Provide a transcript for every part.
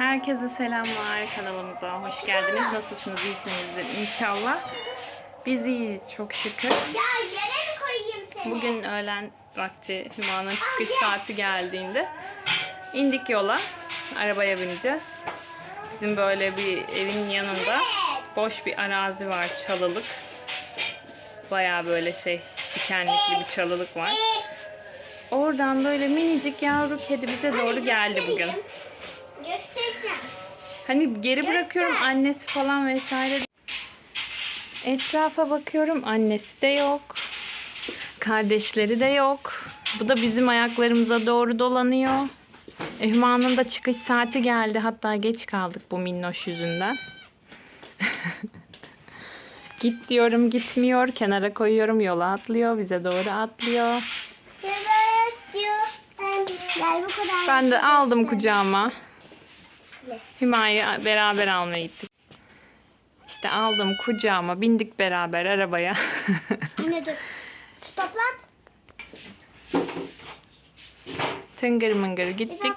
Herkese selamlar kanalımıza. Hoş geldiniz. Nasılsınız? İyisinizdir inşallah. Biz iyiyiz çok şükür. Ya yere mi koyayım seni? Bugün öğlen vakti Hüma'nın çıkış saati geldiğinde indik yola. Arabaya bineceğiz. Bizim böyle bir evin yanında boş bir arazi var çalılık. Baya böyle şey dikenlikli bir çalılık var. Oradan böyle minicik yavru kedi bize doğru geldi bugün. Hani geri bırakıyorum annesi falan vesaire. Etrafa bakıyorum annesi de yok. Kardeşleri de yok. Bu da bizim ayaklarımıza doğru dolanıyor. Ehman'ın da çıkış saati geldi. Hatta geç kaldık bu minnoş yüzünden. Git diyorum gitmiyor. Kenara koyuyorum yola atlıyor. Bize doğru atlıyor. Ben de aldım kucağıma. Hüma'yı beraber almaya gittik. İşte aldım kucağıma, bindik beraber arabaya. Anne dur. Stoplat. Tıngır mıngır gittik.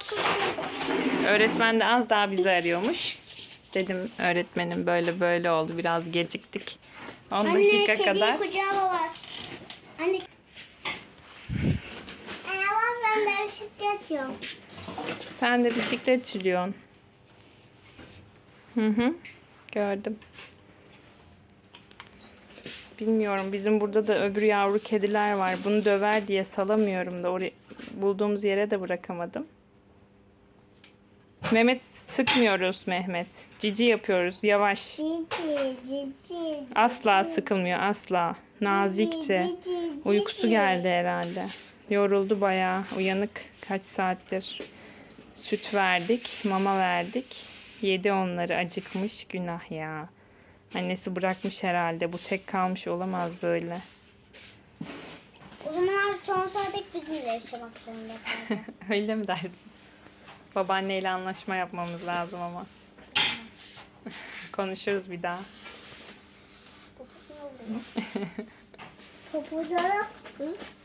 Öğretmen de az daha bizi arıyormuş. Dedim öğretmenim böyle böyle oldu biraz geciktik. 10 Anne dakika kediyi kadar. kucağıma var. Anne. Anne bak ben de bisiklet atıyorum. Sen de bisiklet sürüyorsun. Hı hı. Gördüm. Bilmiyorum. Bizim burada da öbür yavru kediler var. Bunu döver diye salamıyorum da oraya bulduğumuz yere de bırakamadım. Mehmet sıkmıyoruz Mehmet. Cici yapıyoruz yavaş. Cici cici. Asla sıkılmıyor asla. Nazikçe. Uykusu geldi herhalde. Yoruldu bayağı. Uyanık kaç saattir. Süt verdik, mama verdik. Yedi onları acıkmış. Günah ya. Annesi bırakmış herhalde. Bu tek kalmış olamaz böyle. O zamanlar sonsuza dek bizimle yaşamak zorunda. Öyle mi dersin? Babaanneyle anlaşma yapmamız lazım ama. Konuşuruz bir daha. Topuğunu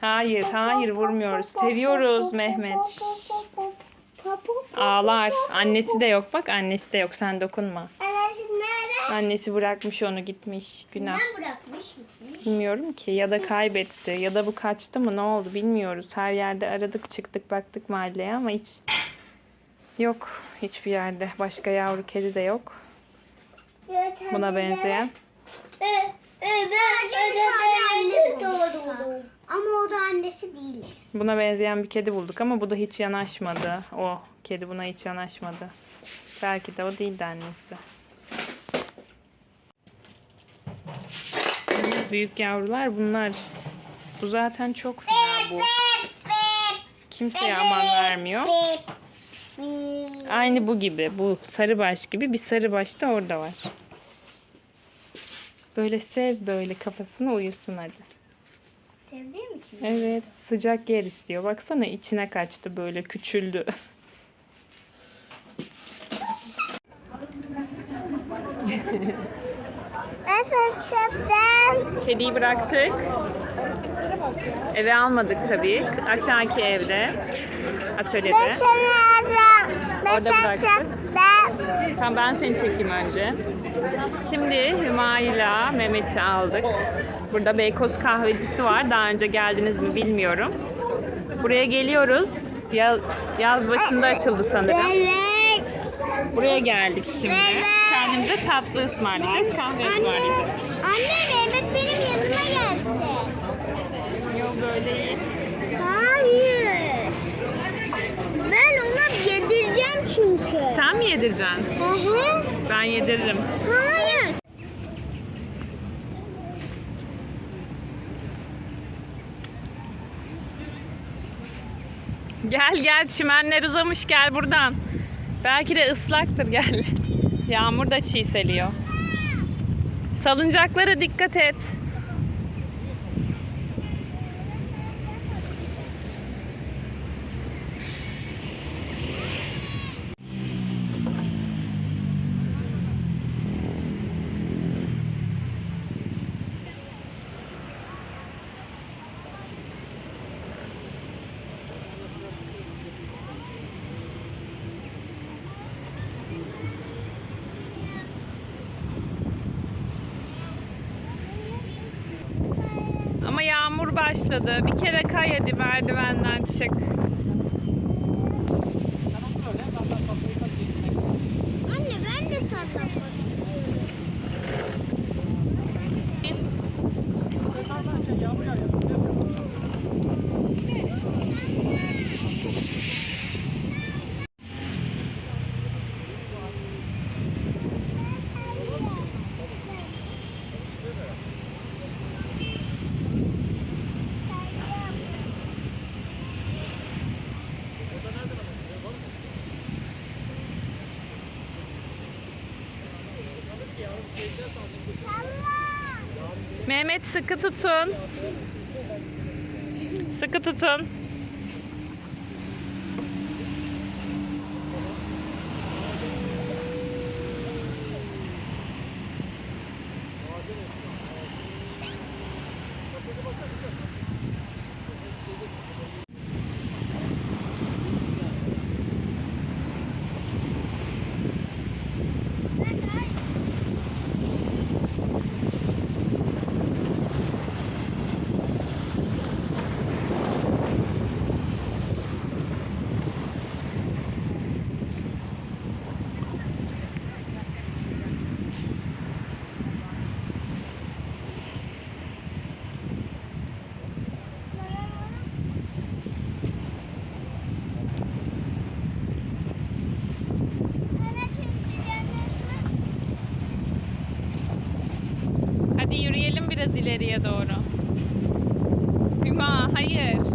Hayır, hayır vurmuyoruz. Seviyoruz Mehmet. Şşş. Ağlar. Annesi de yok bak. Annesi de yok. Sen dokunma. Anası nerede? Annesi bırakmış onu gitmiş. Günah. Ben bırakmış gitmiş. Bilmiyorum ki. Ya da kaybetti. Ya da bu kaçtı mı? Ne oldu bilmiyoruz. Her yerde aradık çıktık baktık mahalleye ama hiç yok. Hiçbir yerde. Başka yavru kedi de yok. Buna benzeyen. Evet, evet, Ama o da annesi değil. Buna benzeyen bir kedi bulduk ama bu da hiç yanaşmadı. O kedi buna hiç yanaşmadı. Belki de o değildi annesi. Büyük yavrular bunlar. Bu zaten çok fena bu. Kimseye aman vermiyor. Aynı bu gibi. Bu sarıbaş gibi. Bir sarıbaş da orada var. Böyle sev böyle kafasını uyusun hadi. Sevdiğim için. Evet sıcak yer istiyor. Baksana içine kaçtı böyle küçüldü. Ben saçımdan. Kediyi bıraktık. Eve almadık tabii. Aşağıki evde. Atölyede. Ben alacağım. Ben Orada bıraktık. Ben. Tamam ben seni çekeyim önce. Şimdi Hümayla Mehmet'i aldık. Burada Beykoz kahvecisi var. Daha önce geldiniz mi bilmiyorum. Buraya geliyoruz. Yaz, yaz başında açıldı sanırım. Evet. Buraya geldik şimdi. Kendimize tatlı ısmarlayacağız, kahve ısmarlayacağız. Anne Mehmet benim yanıma gelsin. Yok böyle değil. Hayır. Ben ona yedireceğim çünkü. Sen mi yedireceksin? Hı hı. Ben yediririm. Hayır. Gel gel çimenler uzamış gel buradan. Belki de ıslaktır gel. Yağmur da çiğseliyor. Salıncaklara dikkat et. Başladı. Bir kere kay hadi merdivenden çık. Anne ben de sallanmak istiyorum. Mehmet sıkı tutun. Sıkı tutun. Hadi yürüyelim biraz ileriye doğru. Hüma hayır.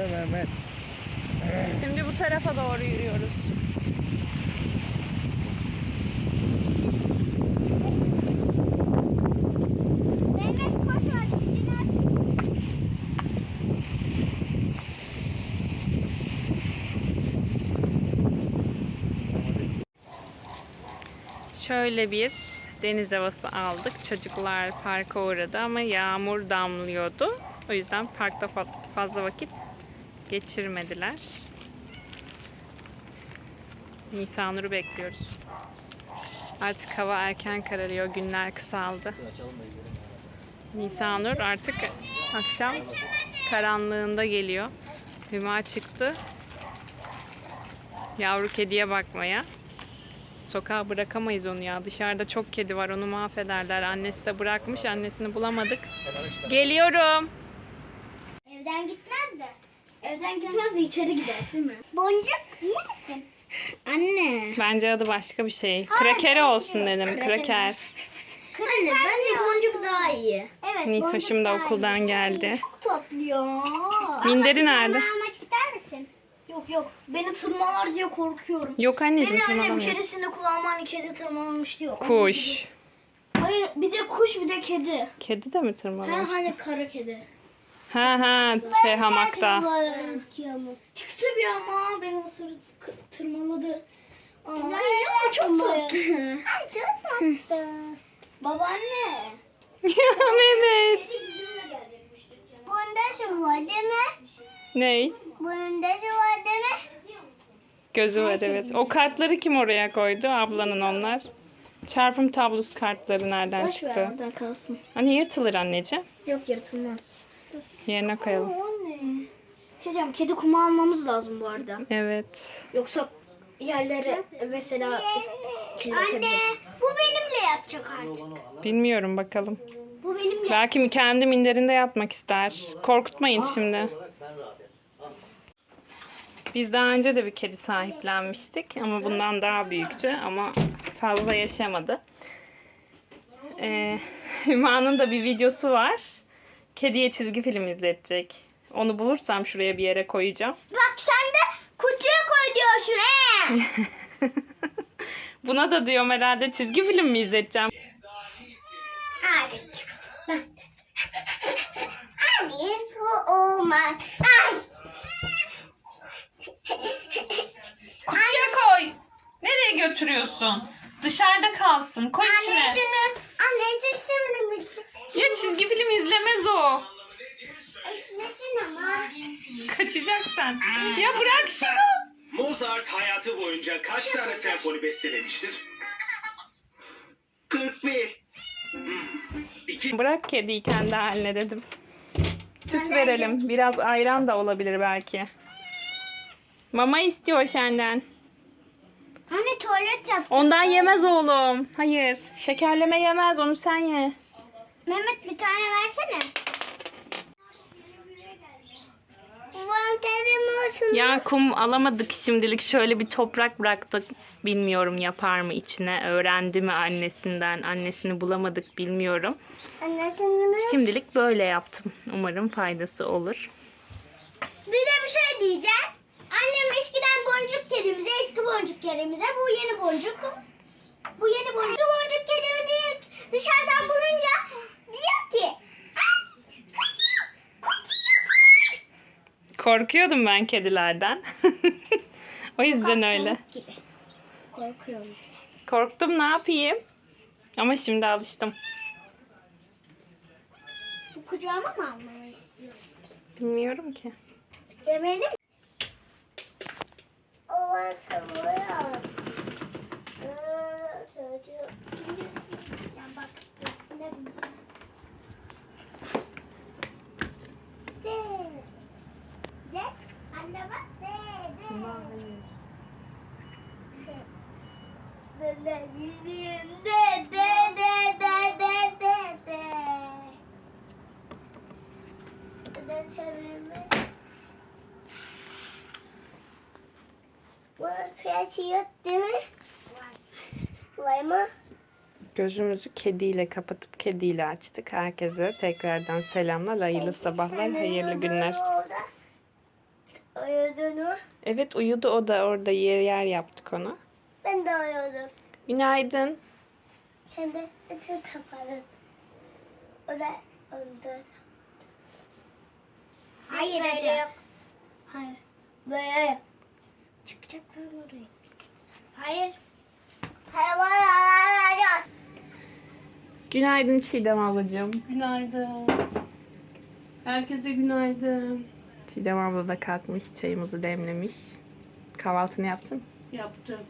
Ve Mehmet. Şimdi bu tarafa doğru yürüyoruz. Mehmet. Şöyle bir deniz havası aldık. Çocuklar parka uğradı ama yağmur damlıyordu. O yüzden parkta fa- fazla vakit geçirmediler. Nisanur'u bekliyoruz. Artık hava erken kararıyor. Günler kısaldı. Nisanur artık akşam karanlığında geliyor. Hüma çıktı. Yavru kediye bakmaya. Sokağa bırakamayız onu ya. Dışarıda çok kedi var. Onu mahvederler. Annesi de bırakmış. Annesini bulamadık. Geliyorum. Evden de. Evden gitmez de içeri gider değil mi? Boncuk iyi misin? Anne. Bence adı başka bir şey. Kraker olsun dedim. Kraker. Anne bence boncuk daha iyi. Evet. Nisa boncuk şimdi daha iyi. okuldan geldi. Çok tatlı ya. Minderi nerede? almak ister misin? Yok yok. Beni tırmalar diye korkuyorum. Yok anneciğim Beni annem tırmalamıyor. keresinde kulağıma hani kedi tırmalamış diyor. Kuş. Hayır bir de kuş bir de kedi. Kedi de mi Ha tırmalamış? hani kara kedi. Ha ha şey hamakta. Çıktı bir ama beni ısırdı, k- tırmaladı. Aa, ya, çok tatlı. Ay çok tatlı. Babaanne. ya Mehmet. Bunda şu var değil mi? Ney? Bunun da şu var değil mi? Gözü var evet. O kartları kim oraya koydu? Ablanın onlar. Çarpım tablosu kartları nereden Boş ver çıktı? oradan kalsın. Hani yırtılır anneciğim. Yok yırtılmaz. Yerine koyalım. Anne. Şey diyeceğim, kedi kumu almamız lazım bu arada. Evet. Yoksa yerlere mesela kirletebilir. Bu benimle yatacak artık. Bilmiyorum bakalım. Bu benimle. Belki kendi minderinde yatmak ister. Korkutmayın şimdi. Biz daha önce de bir kedi sahiplenmiştik ama bundan daha büyüktü ama fazla yaşamadı. Ee, Hüma'nın da bir videosu var. Kediye çizgi film izletecek. Onu bulursam şuraya bir yere koyacağım. Bak sen de kutuya koy diyorsun he. Buna da diyorum herhalde çizgi film mi izleteceğim? Hadi çık. Hayır bu olmaz. Ay. Kutuya koy. Nereye götürüyorsun? Dışarıda kalsın. Koy içine. Annesi Kaçacak sen. Ya bırak şunu. Mozart hayatı boyunca kaç tane senfoni bestelemiştir? 41. Hmm. İki Bırak kediyi kendi haline dedim. Süt verelim. Biraz ayran da olabilir belki. Mama istiyor senden. Hani tuvalet yap. Ondan yemez oğlum. Hayır. Şekerleme yemez. Onu sen ye. Mehmet bir tane versene. Dedim olsun. Ya kum alamadık şimdilik. Şöyle bir toprak bıraktık. Bilmiyorum yapar mı içine. Öğrendi mi annesinden. Annesini bulamadık bilmiyorum. Annesini Şimdilik böyle yaptım. Umarım faydası olur. Bir de bir şey diyeceğim. Annem eskiden boncuk kedimize, eski boncuk kedimize, bu yeni boncuk. Bu yeni boncuk. Bu boncuk kedimizi dışarıdan bulunca diyor ki "Ay, kaçıyor, kaçıyor, kaç." Korkuyordum ben kedilerden. o yüzden öyle. Gibi. Korkuyorum. Korktum ne yapayım? Ama şimdi alıştım. Bu kucağıma mı almamı istiyorsun? Bilmiyorum ki. Yemeğini mi? O var sanırım. Çocuğu. Şimdi süreceğim bak. Üstüne bineceğim. De. De. Anne bak de. De. De de gideyim de de de de de de de. De sevimi. Bu piyası yok değil mi? Var. Var mı? Gözümüzü kediyle kapatıp kediyle açtık. Herkese tekrardan selamlar, hayırlı sabahlar, hayırlı günler. orada. Uyudun mu? Evet uyudu o da orada yer yer yaptık ona. Ben de uyudum. Günaydın. Sen de ısı tapadın. O da uyudu. Hayır öyle yok. Hayır. Böyle yok. Çıkacaklar oraya. Hayır. Hayır hayır hayır hayır. Günaydın Çiğdem ablacığım. Günaydın. Herkese günaydın. Çiğdem abla da kalkmış, çayımızı demlemiş. Kahvaltını yaptın. Yaptım.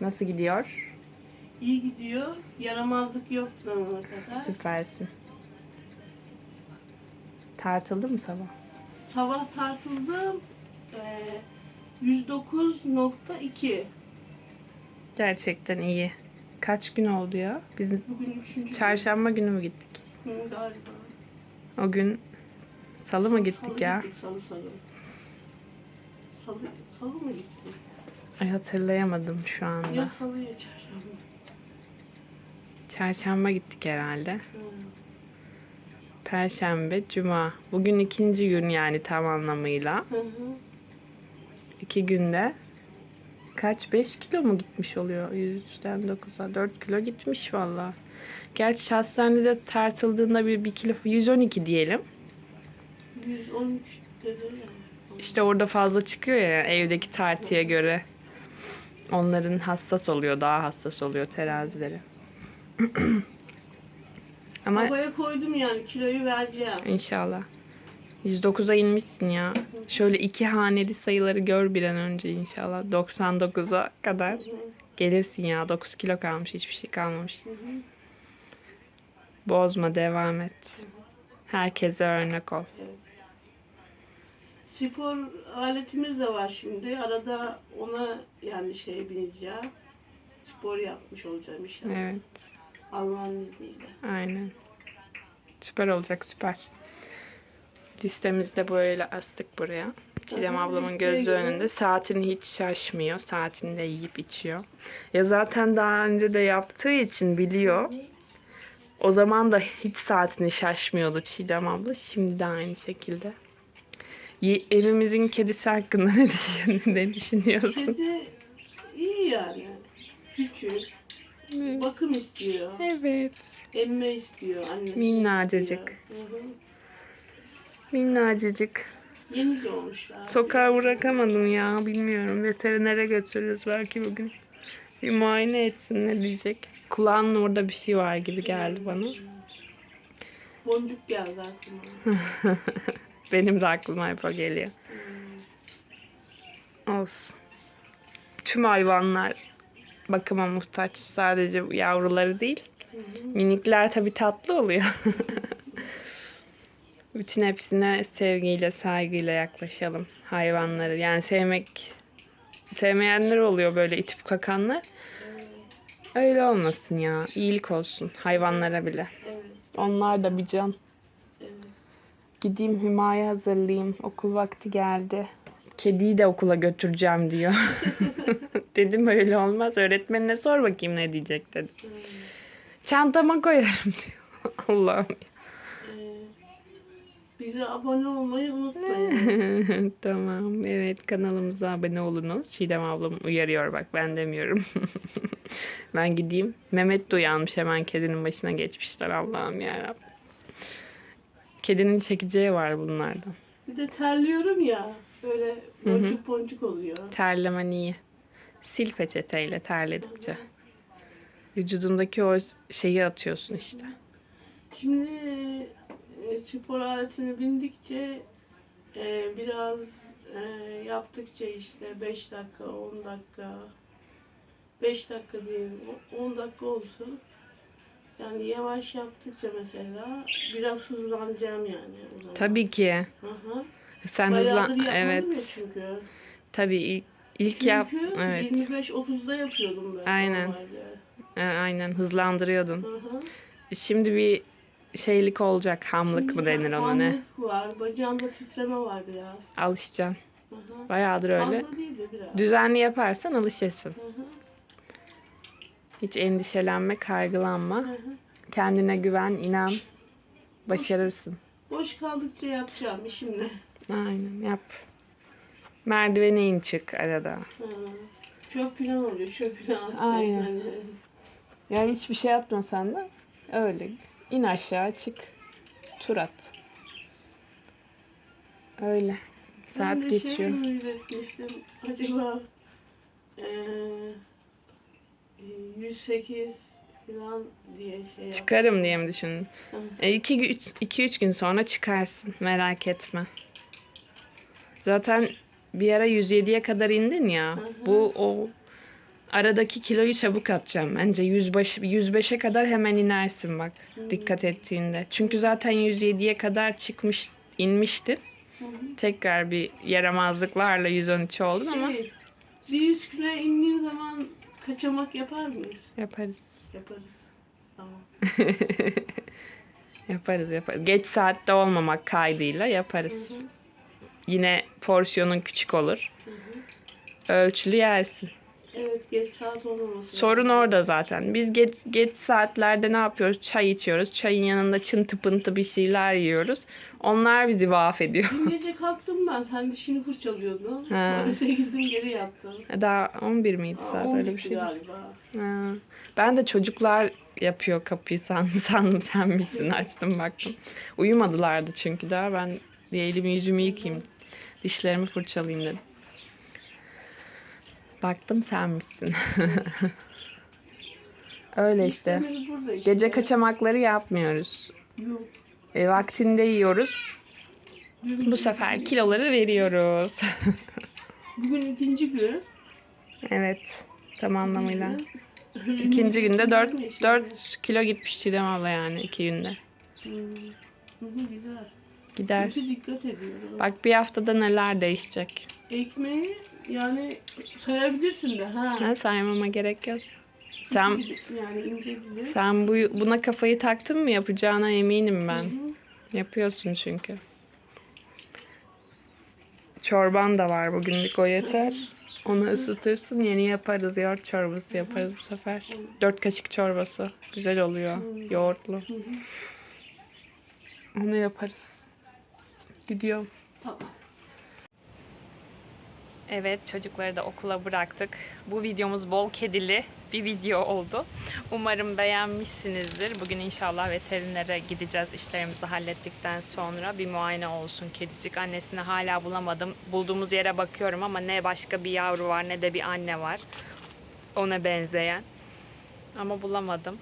Nasıl gidiyor? İyi gidiyor. Yaramazlık yok zamana kadar. Süpersin. Tartıldı mı sabah? Sabah tartıldım. Ee, 109.2. Gerçekten iyi. Kaç gün oldu ya? Biz Bugün üçüncü çarşamba günü mü gittik? gün galiba. O gün salı mı gittik Salı ya? Gittik, salı salı. Salı, salı mı gittik? Ay hatırlayamadım şu Ya anda. salı ya çarşamba. Çarşamba gittik herhalde. Hı. Perşembe, cuma. Bugün ikinci gün yani tam anlamıyla. Hı hı. İki günde kaç? 5 kilo mu gitmiş oluyor? 103'ten 9'a 4 kilo gitmiş valla. Gerçi hastanede tartıldığında bir, bir kilo 112 diyelim. 113 dedi. İşte orada fazla çıkıyor ya evdeki tartıya göre. Onların hassas oluyor, daha hassas oluyor terazileri. Ama Havaya koydum yani kiloyu vereceğim. inşallah. 109'a inmişsin ya. Şöyle iki haneli sayıları gör bir an önce inşallah. 99'a kadar gelirsin ya. 9 kilo kalmış, hiçbir şey kalmamış. Bozma, devam et. Herkese örnek ol. Spor aletimiz de var şimdi. Arada ona yani şeye bineceğim. Spor yapmış olacağım inşallah. Evet, Allah'ın izniyle. aynen. Süper olacak, süper. Listemizi de böyle astık buraya. Aha, ablamın listeye gözü göre. önünde. Saatini hiç şaşmıyor. Saatini de yiyip içiyor. Ya zaten daha önce de yaptığı için biliyor. O zaman da hiç saatini şaşmıyordu Çiğdem abla. Şimdi de aynı şekilde. Evimizin kedisi hakkında ne, düşün- ne düşünüyorsun? Kedi iyi yani. Küçük. Bakım istiyor. Evet. Emme istiyor. Annesi Minnacıcık. istiyor. Hı hı. Minnacıcık. Yeni doğmuşlar. Sokağa bırakamadım ya. Bilmiyorum. Veterinere götürürüz belki bugün. Bir muayene etsin ne diyecek. Kulağının orada bir şey var gibi geldi bana. Boncuk geldi aklıma. Benim de aklıma hep o geliyor. Olsun. Tüm hayvanlar bakıma muhtaç. Sadece yavruları değil. Minikler tabii tatlı oluyor. Bütün hepsine sevgiyle, saygıyla yaklaşalım hayvanları. Yani sevmek, sevmeyenler oluyor böyle itip kakanlar. Öyle olmasın ya. İyilik olsun hayvanlara bile. Onlar da bir can. Gideyim Hüma'yı hazırlayayım. Okul vakti geldi. Kediyi de okula götüreceğim diyor. Dedim öyle olmaz. Öğretmenine sor bakayım ne diyecek dedim. Çantama koyarım diyor. Allah'ım. Ee, bize abone olmayı unutmayın. tamam. Evet kanalımıza abone olunuz. Çiğdem ablam uyarıyor bak ben demiyorum. ben gideyim. Mehmet de uyanmış hemen kedinin başına geçmişler Allah'ım yarabbim. Kedinin çekeceği var bunlardan. bir de terliyorum ya. Böyle boncuk boncuk oluyor. Terlemen iyi. Sil peçeteyle terledikçe. Vücudundaki o şeyi atıyorsun işte. Şimdi e, spor aletine bindikçe e, biraz e, yaptıkça işte 5 dakika, 10 dakika 5 dakika diyelim, o- 10 dakika olsun. Yani yavaş yaptıkça mesela biraz hızlanacağım yani. O zaman. Tabii ki. Hı. Sen hızlan evet. ya çünkü. Tabii ilk, ilk Çünkü yap evet. 25-30'da yapıyordum ben Aynen. normalde. E, Aynen hızlandırıyordun. Hı hı. Şimdi bir şeylik olacak. Hamlık mı Şimdi denir ona ne? hamlık var, bacağımda titreme var biraz. Alışacaksın. Hı. Bayağıdır öyle. Fazla değil de biraz. Düzenli yaparsan alışırsın. Hı hı. Hiç endişelenme, kaygılanma. Hı hı. Kendine güven, inan. Başarırsın. Boş kaldıkça yapacağım işimle. Aynen yap. Merdivene in çık arada. Hı. Çöp falan oluyor, çöp falan. Aynen. Yani, Ya hiçbir şey atmasan da öyle. İn aşağı çık. Tur at. Öyle. Saat ben de geçiyor. şey üretmiştim. Acaba eee 108 falan diye şey yaptım. Çıkarım diye mi düşündün? Hı. E, gün sonra çıkarsın. Merak etme. Zaten bir ara 107'ye kadar indin ya. hı. Bu o aradaki kiloyu çabuk atacağım. Bence 105, 105'e kadar hemen inersin bak. Dikkat ettiğinde. Çünkü zaten 107'ye kadar çıkmış inmiştin. Hı hı. Tekrar bir yaramazlıklarla 113 oldun ama Şey, bir 100 kilo indiğim zaman kaçamak yapar mıyız? yaparız. Yaparız. Tamam. Yaparız yaparız. Geç saatte olmamak kaydıyla yaparız. Yine porsiyonun küçük olur. Ölçülü yersin. Evet geç saat olmaması. Sorun orada zaten. Biz geç, geç saatlerde ne yapıyoruz? Çay içiyoruz. Çayın yanında çıntı pıntı bir şeyler yiyoruz. Onlar bizi mahvediyor. Dün gece kalktım ben. Sen dişini fırçalıyordun. Tuvalete girdim geri yattım. Daha 11 miydi saat Aa, öyle bir 12 şey. galiba. Ha. Ben de çocuklar yapıyor kapıyı sandım, sandım sen misin açtım baktım. Uyumadılardı çünkü daha ben bir elimi yüzümü yıkayayım. Dişlerimi fırçalayayım dedim. Baktım sen misin. Öyle işte. Burada işte. Gece kaçamakları yapmıyoruz. Yok. E, vaktinde yiyoruz. Bu sefer kiloları veriyoruz. Bugün ikinci gün. evet. Tam anlamıyla. İkinci günde gün 4, işte. 4 kilo gitmiş Çiğdem abla yani iki günde. Hmm. Gider. Gider. Çünkü dikkat ediyorum. Bak bir haftada neler değişecek. Ekmeği yani sayabilirsin de ha. Ha, saymama gerek yok. Sen yani ince sen bu buna kafayı taktın mı yapacağına eminim ben. Hı hı. Yapıyorsun çünkü. Çorban da var bugünlük o yeter. Onu ısıtırsın yeni yaparız. Yoğurt çorbası yaparız bu sefer. Dört kaşık çorbası. Güzel oluyor. Yoğurtlu. Onu yaparız. Gidiyorum. Tamam. Evet çocukları da okula bıraktık. Bu videomuz bol kedili bir video oldu. Umarım beğenmişsinizdir. Bugün inşallah veterinere gideceğiz işlerimizi hallettikten sonra. Bir muayene olsun kedicik. Annesini hala bulamadım. Bulduğumuz yere bakıyorum ama ne başka bir yavru var ne de bir anne var. Ona benzeyen. Ama bulamadım.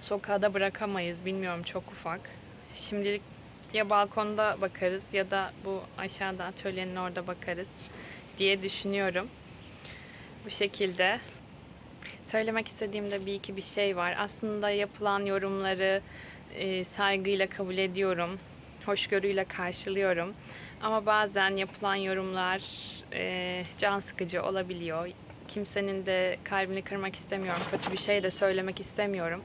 Sokağa da bırakamayız. Bilmiyorum çok ufak. Şimdilik ya balkonda bakarız ya da bu aşağıda atölyenin orada bakarız diye düşünüyorum. Bu şekilde. Söylemek istediğim de bir iki bir şey var. Aslında yapılan yorumları e, saygıyla kabul ediyorum. Hoşgörüyle karşılıyorum. Ama bazen yapılan yorumlar e, can sıkıcı olabiliyor. Kimsenin de kalbini kırmak istemiyorum. Kötü bir şey de söylemek istemiyorum.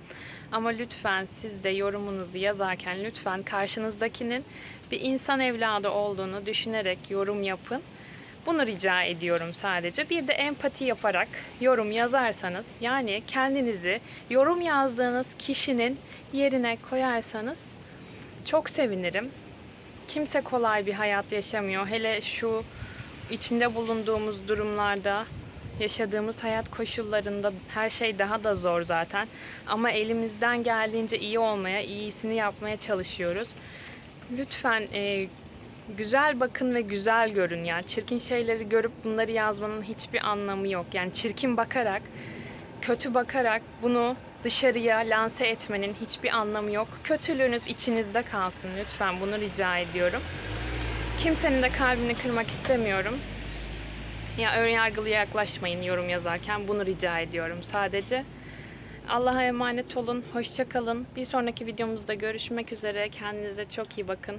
Ama lütfen siz de yorumunuzu yazarken lütfen karşınızdakinin bir insan evladı olduğunu düşünerek yorum yapın. Bunu rica ediyorum sadece. Bir de empati yaparak yorum yazarsanız yani kendinizi yorum yazdığınız kişinin yerine koyarsanız çok sevinirim. Kimse kolay bir hayat yaşamıyor. Hele şu içinde bulunduğumuz durumlarda yaşadığımız hayat koşullarında her şey daha da zor zaten. Ama elimizden geldiğince iyi olmaya, iyisini yapmaya çalışıyoruz. Lütfen e, güzel bakın ve güzel görün yani. Çirkin şeyleri görüp bunları yazmanın hiçbir anlamı yok. Yani çirkin bakarak, kötü bakarak bunu dışarıya lanse etmenin hiçbir anlamı yok. Kötülüğünüz içinizde kalsın lütfen bunu rica ediyorum. Kimsenin de kalbini kırmak istemiyorum. Ya ön yargılı yaklaşmayın yorum yazarken bunu rica ediyorum sadece. Allah'a emanet olun, hoşça kalın. Bir sonraki videomuzda görüşmek üzere. Kendinize çok iyi bakın.